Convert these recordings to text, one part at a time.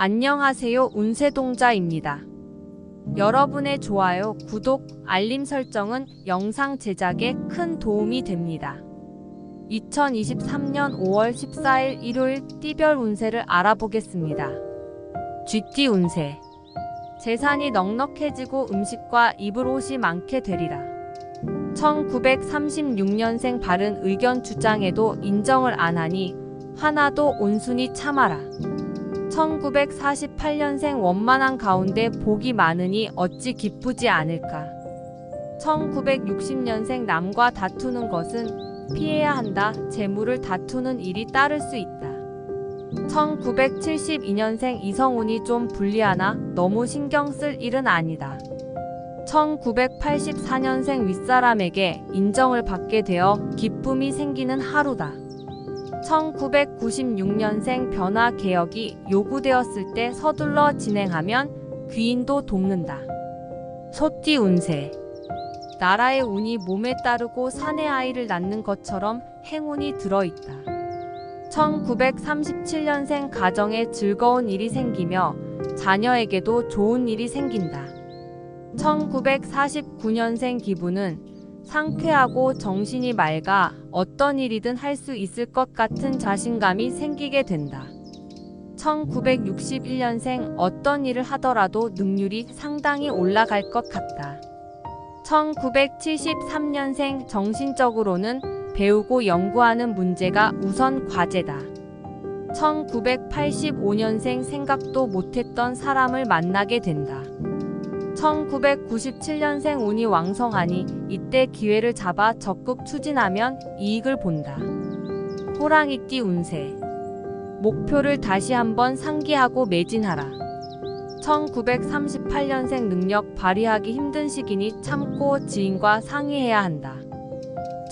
안녕하세요. 운세동자입니다. 여러분의 좋아요, 구독, 알림 설정은 영상 제작에 큰 도움이 됩니다. 2023년 5월 14일 일요일 띠별 운세를 알아보겠습니다. 쥐띠 운세 재산이 넉넉해지고 음식과 입을 옷이 많게 되리라. 1936년생 바른 의견 주장에도 인정을 안 하니 하나도 온순히 참아라. 1948년생 원만한 가운데 복이 많으니 어찌 기쁘지 않을까. 1960년생 남과 다투는 것은 피해야 한다. 재물을 다투는 일이 따를 수 있다. 1972년생 이성운이 좀 불리하나 너무 신경 쓸 일은 아니다. 1984년생 윗사람에게 인정을 받게 되어 기쁨이 생기는 하루다. 1996년생 변화 개혁이 요구되었을 때 서둘러 진행하면 귀인도 돕는다. 소띠 운세 나라의 운이 몸에 따르고 사내 아이를 낳는 것처럼 행운이 들어있다. 1937년생 가정에 즐거운 일이 생기며 자녀에게도 좋은 일이 생긴다. 1949년생 기분은 상쾌하고 정신이 맑아 어떤 일이든 할 수 있을 것 같은 자신감이 생기게 된다. 1961년생 어떤 일을 하더라도 능률이 상당히 올라갈 것 같다. 1973년생 정신적으로는 배우고 연구하는 문제가 우선 과제다. 1985년생 생각도 못했던 사람을 만나게 된다. 1997년생 운이 왕성하니 이때 기회를 잡아 적극 추진하면 이익을 본다. 호랑이띠 운세 목표를 다시 한번 상기하고 매진하라. 1938년생 능력 발휘하기 힘든 시기니 참고 지인과 상의해야 한다.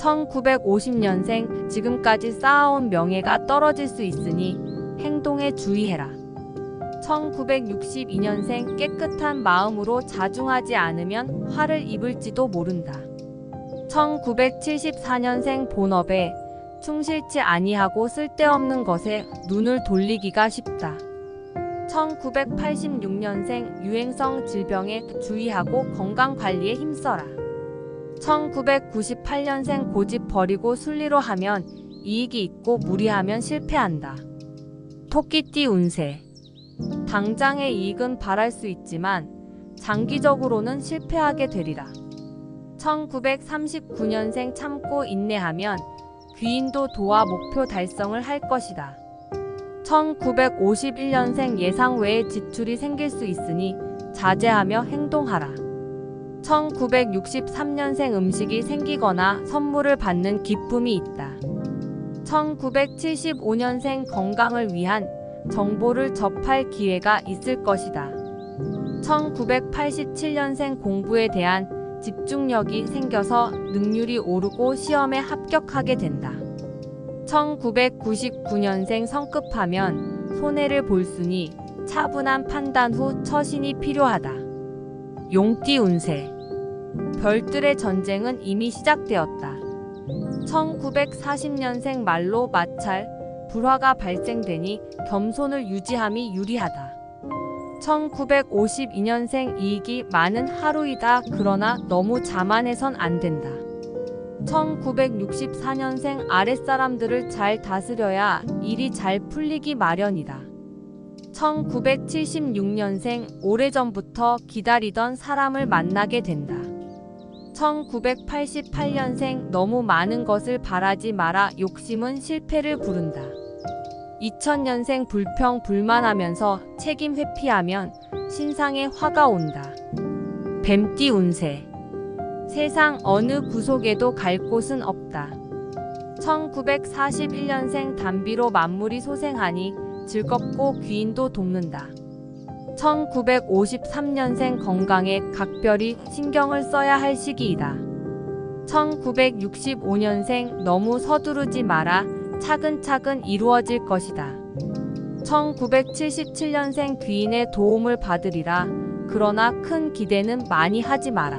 1950년생 지금까지 쌓아온 명예가 떨어질 수 있으니 행동에 주의해라. 1962년생 깨끗한 마음으로 자중하지 않으면 화를 입을지도 모른다. 1974년생 본업에 충실치 아니하고 쓸데없는 것에 눈을 돌리기가 쉽다. 1986년생 유행성 질병에 주의하고 건강 관리에 힘써라. 1998년생 고집 버리고 순리로 하면 이익이 있고 무리하면 실패한다. 토끼띠 운세 당장의 이익은 바랄 수 있지만 장기적으로는 실패하게 되리라. 1939년생 참고 인내하면 귀인도 도와 목표 달성을 할 것이다. 1951년생 예상 외의 지출이 생길 수 있으니 자제하며 행동하라. 1963년생 음식이 생기거나 선물을 받는 기쁨이 있다. 1975년생 건강을 위한 정보를 접할 기회가 있을 것이다. 1987년생 공부에 대한 집중력이 생겨서 능률이 오르고 시험에 합격하게 된다. 1999년생 성급하면 손해를 볼 수니 차분한 판단 후 처신이 필요하다. 용띠 운세 별들의 전쟁은 이미 시작되었다. 1940년생 말로 마찰, 불화가 발생되니 겸손을 유지함이 유리하다. 1952년생 이익이 많은 하루이다. 그러나 너무 자만해선 안 된다. 1964년생 아랫사람들을 잘 다스려야 일이 잘 풀리기 마련이다. 1976년생 오래전부터 기다리던 사람을 만나게 된다. 1988년생 너무 많은 것을 바라지 마라 욕심은 실패를 부른다. 2000년생 불평 불만하면서 책임 회피하면 신상에 화가 온다. 뱀띠 운세 세상 어느 구석에도 갈 곳은 없다. 1941년생 담비로 만물이 소생하니 즐겁고 귀인도 돕는다. 1953년생 건강에 각별히 신경을 써야 할 시기이다. 1965년생 너무 서두르지 마라 차근차근 이루어질 것이다. 1977년생 귀인의 도움을 받으리라 그러나 큰 기대는 많이 하지 마라.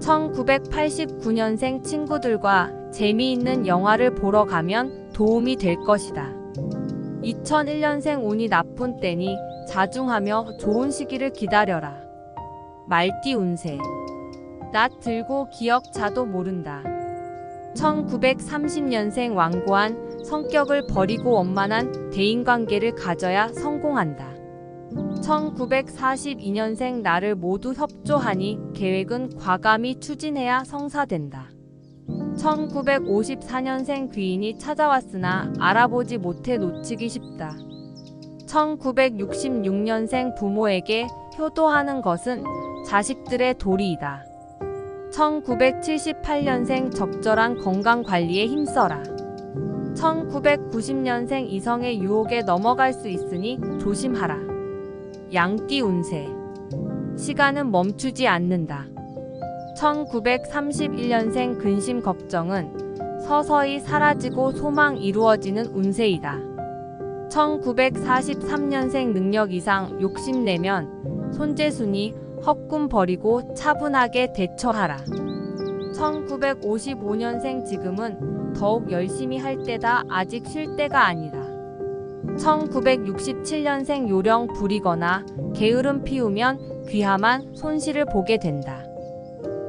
1989년생 친구들과 재미있는 영화를 보러 가면 도움이 될 것이다. 2001년생 운이 나쁜 때니 자중하며 좋은 시기를 기다려라. 말띠 운세. 낯 들고 기억 자도 모른다. 1930년생 완고한 성격을 버리고 원만한 대인관계를 가져야 성공한다. 1942년생 나를 모두 협조하니 계획은 과감히 추진해야 성사된다. 1954년생 귀인이 찾아왔으나 알아보지 못해 놓치기 쉽다. 1966년생 부모에게 효도하는 것은 자식들의 도리이다. 1978년생 적절한 건강 관리에 힘써라. 1990년생 이성의 유혹에 넘어갈 수 있으니 조심하라. 양띠 운세. 시간은 멈추지 않는다. 1931년생 근심 걱정은 서서히 사라지고 소망 이루어지는 운세이다. 1943년생 능력 이상 욕심내면 손재순이 헛꿈 버리고 차분하게 대처하라. 1955년생 지금은 더욱 열심히 할 때다 아직 쉴 때가 아니다. 1967년생 요령 부리거나 게으름 피우면 귀함한 손실을 보게 된다.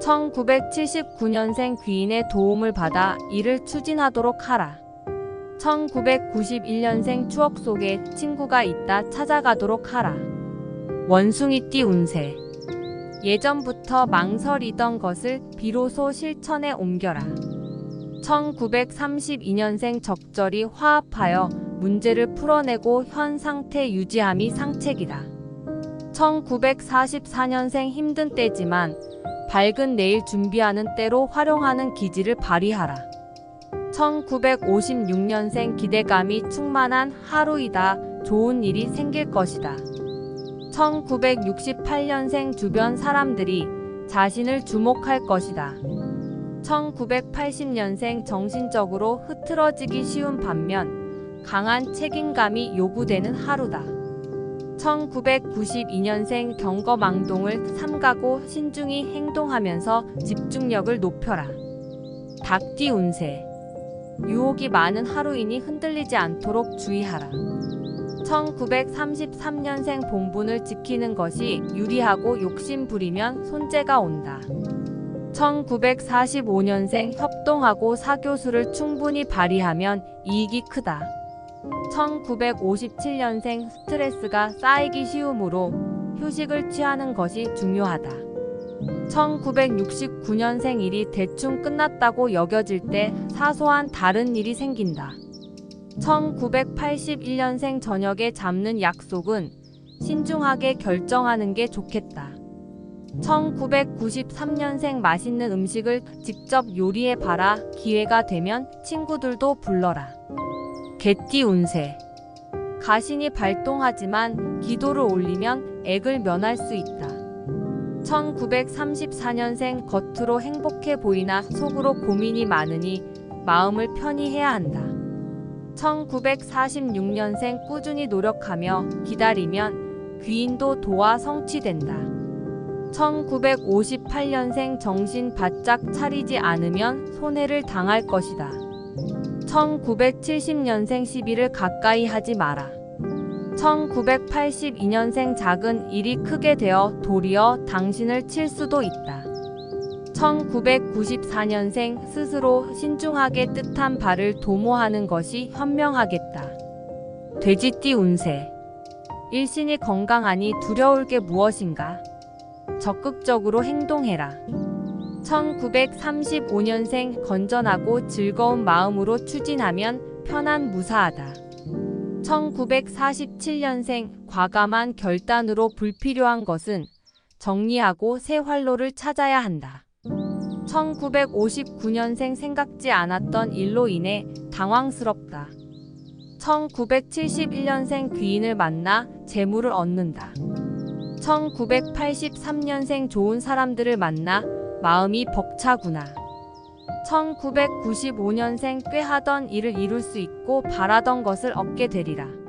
1979년생 귀인의 도움을 받아 일을 추진하도록 하라. 1991년생 추억 속에 친구가 있다 찾아가도록 하라. 원숭이띠 운세. 예전부터 망설이던 것을 비로소 실천에 옮겨라. 1932년생 적절히 화합하여 문제를 풀어내고 현 상태 유지함이 상책이다. 1944년생 힘든 때지만 밝은 내일 준비하는 때로 활용하는 기질을 발휘하라. 1956년생 기대감이 충만한 하루이다. 좋은 일이 생길 것이다. 1968년생 주변 사람들이 자신을 주목할 것이다. 1980년생 정신적으로 흐트러지기 쉬운 반면 강한 책임감이 요구되는 하루다. 1992년생 경거망동을 삼가고 신중히 행동하면서 집중력을 높여라. 닭띠 운세. 유혹이 많은 하루이니 흔들리지 않도록 주의하라. 1933년생 본분을 지키는 것이 유리하고 욕심 부리면 손재가 온다. 1945년생 협동하고 사교수를 충분히 발휘하면 이익이 크다. 1957년생 스트레스가 쌓이기 쉬우므로 휴식을 취하는 것이 중요하다. 1969년생 일이 대충 끝났다고 여겨질 때 사소한 다른 일이 생긴다. 1981년생 저녁에 잡는 약속은 신중하게 결정하는 게 좋겠다. 1993년생 맛있는 음식을 직접 요리해 봐라. 기회가 되면 친구들도 불러라. 개띠 운세. 가신이 발동하지만 기도를 올리면 액을 면할 수 있다. 1934년생 겉으로 행복해 보이나 속으로 고민이 많으니 마음을 편히 해야 한다. 1946년생 꾸준히 노력하며 기다리면 귀인도 도와 성취된다. 1958년생 정신 바짝 차리지 않으면 손해를 당할 것이다. 1970년생 시비를 가까이 하지 마라. 1982년생 작은 일이 크게 되어 도리어 당신을 칠 수도 있다. 1994년생 스스로 신중하게 뜻한 바를 도모하는 것이 현명하겠다. 돼지띠 운세. 일신이 건강하니 두려울 게 무엇인가? 적극적으로 행동해라. 1935년생 건전하고 즐거운 마음으로 추진하면 편한 무사하다. 1947년생 과감한 결단으로 불필요한 것은 정리하고 새 활로를 찾아야 한다. 1959년생 생각지 않았던 일로 인해 당황스럽다. 1971년생 귀인을 만나 재물을 얻는다. 1983년생 좋은 사람들을 만나 마음이 벅차구나. 1995년생 꽤 하던 일을 이룰 수 있고 바라던 것을 얻게 되리라.